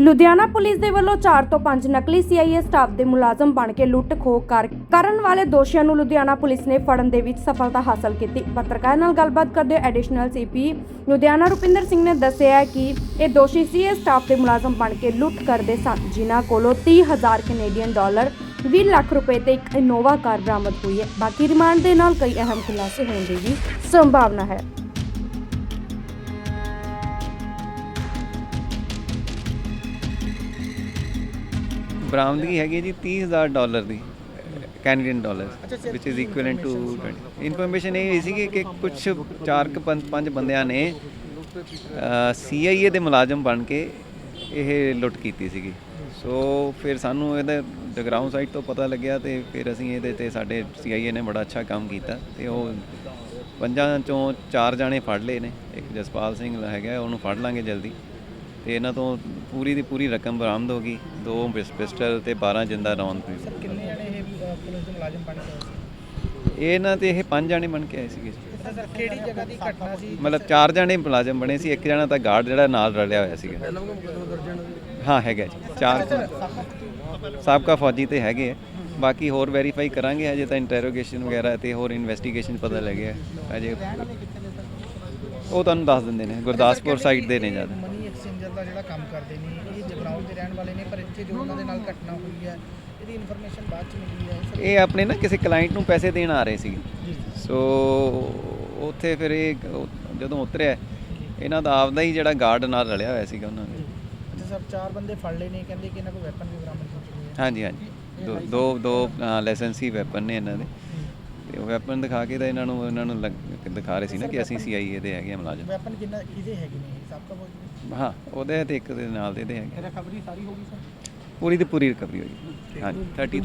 Ludhiana police ਦੇ ਵੱਲੋਂ 4 ਤੋਂ 5 ਨਕਲੀ ਸੀਆਈਏ ਸਟਾਫ ਦੇ ਮੁਲਾਜ਼ਮ ਬਣ ਕੇ ਲੁੱਟ ਖੋਹ ਕਰਨ ਵਾਲੇ ਦੋਸ਼ੀਆਂ ਨੂੰ ਲੁਧਿਆਣਾ ਪੁਲਿਸ ਨੇ ਫੜਨ ਦੇ ਵਿੱਚ ਸਫਲਤਾ ਹਾਸਲ ਕੀਤੀ। ਪੱਤਰਕਾਰ ਨਾਲ ਗੱਲਬਾਤ ਕਰਦੇ ਐਡੀਸ਼ਨਲ ਸੀਪੀ ਲੁਧਿਆਣਾ ਰੁਪਿੰਦਰ ਸਿੰਘ ਨੇ ਦੱਸਿਆ ਕਿ ਇਹ ਦੋਸ਼ੀ ਸੀਏ ਸਟਾਫ ਦੇ ਮੁਲਾਜ਼ਮ ਬਣ ਕੇ ਲੁੱਟ ਕਰਦੇ ਸਨ, ਜਿਨ੍ਹਾਂ ਕੋਲੋਂ 30000 ਕੈਨੇਡੀਅਨ ਡਾਲਰ 20 ਲੱਖ ਰੁਪਏ ਤੇ ਇੱਕ ਇਨੋਵਾ ਕਾਰ ਬਰਾਮਦ ਹੋਈ ਹੈ। ਬਾਕੀ ਰਿਮਾਂਡ ਦੇ ਨਾਲ ਕਈ ਅਹਿਮ ਖੁਲਾਸੇ ਹੋਣ ਦੀ ਵੀ ਸੰਭਾਵਨਾ ਹੈ। ਬਰਾਮਦਗੀ ਹੈਗੀ ਜੀ 30000 ਡਾਲਰ ਦੀ ਕੈਨੇਡੀਅਨ ਡਾਲਰ ਵਿਚ ਇਜ਼ ਇਕੁਇਵਲੈਂਟ ਟੂ 20 ਇਨਫੋਰਮੇਸ਼ਨ ਇਹ ਸੀ ਕਿ ਕੁਝ ਚਾਰ ਕੁ ਪੰਜ ਪੰਜ ਬੰਦਿਆਂ ਨੇ ਸੀਆਈਏ ਦੇ ਮੁਲਾਜ਼ਮ ਬਣ ਕੇ ਇਹ ਲੁੱਟ ਕੀਤੀ ਸੀਗੀ। ਸੋ ਫਿਰ ਸਾਨੂੰ ਇਹਦਾ ਜਗਰਾਉਂ ਸਾਈਡ ਤੋਂ ਪਤਾ ਲੱਗਿਆ ਤੇ ਫਿਰ ਅਸੀਂ ਇਹਦੇ ਤੇ ਸਾਡੇ ਸੀਆਈਏ ਨੇ ਬੜਾ ਅੱਛਾ ਕੰਮ ਕੀਤਾ ਤੇ ਉਹ ਪੰਜਾਂ ਚੋਂ ਚਾਰ ਜਾਣੇ ਫੜ ਲਏ ਨੇ। ਇੱਕ ਜਸਪਾਲ ਸਿੰਘ ਹੈਗਾ ਉਹਨੂੰ ਫੜ ਲਾਂਗੇ ਜਲਦੀ। ਤੇ ਇਹਨਾਂ ਤੋਂ ਪੂਰੀ ਦੀ ਪੂਰੀ ਰਕਮ ਬਰਾਮਦ ਹੋ ਗਈ। ਦੋ ਪਿਸ- ਪਿਸਟਲ ਤੇ 12 ਜਿੰਦਾ ਰੌਂਦ ਵੀ ਕਿੰਨੇ ਜਣੇ ਇਹ ਪੁਲਿਸ ਦੇ ਮੁਲਾਜ਼ਮ ਬਣ ਕੇ ਆਏ ਸੀ? ਇਹਨਾਂ ਤੇ ਇਹ ਪੰਜ ਜਾਣੇ ਬਣ ਕੇ ਆਏ ਸੀਗੇ ਸਰ ਸਰ ਕਿਹੜੀ ਜਗ੍ਹਾ ਦੀ ਘਟਨਾ ਸੀ? ਮਤਲਬ ਚਾਰ ਜਾਣੇ ਮੁਲਾਜ਼ਮ ਬਣੇ ਸੀ ਇੱਕ ਜਣਾ ਤਾਂ ਗਾਰਡ ਜਿਹੜਾ ਨਾਲ ਰਲਿਆ ਹੋਇਆ ਸੀਗਾ। ਹਾਂ ਹੈਗਾ ਜੀ। ਚਾਰ ਸਾਬਕਾ ਫੌਜੀ। ਤੇ ਹੈਗੇ ਆ। ਬਾਕੀ ਹੋਰ ਵੈਰੀਫਾਈ ਕਰਾਂਗੇ ਅਜੇ ਤਾਂ ਇੰਟਰੋਗੇਸ਼ਨ ਵਗੈਰਾ ਤੇ ਹੋਰ ਇਨਵੈਸਟੀਗੇਸ਼ਨ ਪਤਾ ਲੱਗਿਆ। ਅਜੇ ਉਹ ਤੁਹਾਨੂੰ ਦੱਸ ਦਿੰਦੇ ਨੇ ਗੁਰਦਾਸਪੁਰ ਸਾਈਡ ਦੇ ਨੇ ਜ਼ਿਆਦਾ। ਦਾ ਜਿਹੜਾ ਕੰਮ ਕਰਦੇ ਨੇ ਇਹ ਜਗਰਾਉਂ ਦੇ ਰਹਿਣ ਵਾਲੇ ਨੇ ਪਰ ਇੱਥੇ ਜੋ ਉਹਨਾਂ ਦੇ ਨਾਲ ਘਟਨਾ ਹੋਈ ਹੈ ਇਹਦੀ ਇਨਫੋਰਮੇਸ਼ਨ ਬਾਅਦ ਚ ਮਿਲੀ ਹੈ ਇਹ ਆਪਣੇ ਨਾ ਕਿਸੇ ਕਲਾਇੰਟ ਨੂੰ ਪੈਸੇ ਦੇਣ ਆ ਰਹੇ ਸੀਗੇ। ਸੋ ਉੱਥੇ ਫਿਰ ਇਹ ਜਦੋਂ ਉਤਰਿਆ ਇਹਨਾਂ ਦਾ ਆਪਦਾ ਹੀ ਜਿਹੜਾ ਗਾਰਡ ਨਾਲ ਰਲਿਆ ਹੋਇਆ ਸੀਗਾ ਉਹਨਾਂ ਦੇ। ਅੱਛਾ ਸਰ ਚਾਰ ਬੰਦੇ ਫੜ ਲਏ ਨੇ ਕਹਿੰਦੇ ਕਿ ਇਹਨਾਂ ਕੋਲ ਵੈਪਨ ਵੀ ਬਰਾਮਦ ਹੋ ਚੁੱਕੇ ਹਾਂਜੀ ਹਾਂਜੀ। ਦੋ ਦੋ ਲਾਇਸੈਂਸੀ ਵੈਪਨ ਨੇ ਇਹਨਾਂ ਦੇ। ਤੇ ਉਹ ਵੈਪਨ ਦਿਖਾ ਕੇ ਤਾਂ ਇਹਨਾਂ ਨੂੰ ਇਹਨਾਂ ਨੂੰ ਲੱਗ- ਦਿਖਾ ਰਹੇ ਸੀ ਨਾ ਕਿ ਅਸੀਂ ਸੀਆਈਏ ਦੇ ਹੈਗੇ ਆ ਮੁਲਾਜ਼ਮ। ਵੈਪਨ ਕਿੰਨਾ ਕਿਹਦੇ ਹੈਗੇ ਨੇ ਸਾਬਕਾ ਫੌਜੀ ਹਾਂ ਉਹਦੇ ਤੇ ਇੱਕ ਦੇ ਨਾਲ ਦੇ ਦੇ ਹੈਗੇ ਰਿਕਵਰੀ ਸਾਰੀ ਹੋ ਗਈ ਸਰ? ਪੂਰੀ ਦੀ ਪੂਰੀ ਰਿਕਵਰੀ ਹੋਈ। ਹਾਂਜੀ 30